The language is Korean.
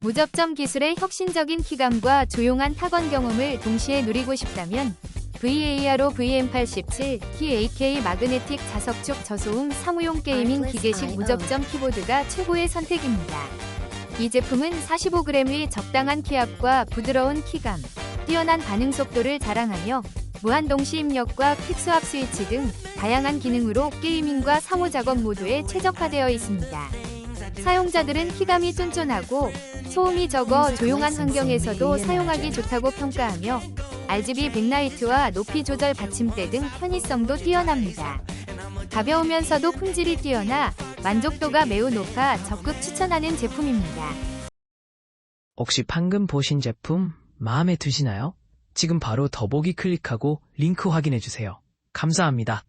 무접점 기술의 혁신적인 키감과 조용한 타건 경험을 동시에 누리고 싶다면 VARO VM87 TAK 마그네틱 자석축 저소음 사무용 게이밍 기계식 무접점 키보드가 최고의 선택입니다. 이 제품은 45g의 적당한 키압과 부드러운 키감, 뛰어난 반응 속도를 자랑하며 무한 동시 입력과 퀵스왑 스위치 등 다양한 기능으로 게이밍과 사무 작업 모두에 최적화되어 있습니다. 사용자들은 키감이 쫀쫀하고 소음이 적어 조용한 환경에서도 사용하기 좋다고 평가하며 RGB 백라이트와 높이 조절 받침대 등 편의성도 뛰어납니다. 가벼우면서도 품질이 뛰어나 만족도가 매우 높아 적극 추천하는 제품입니다. 혹시 방금 보신 제품 마음에 드시나요? 지금 바로 더보기 클릭하고 링크 확인해 주세요. 감사합니다.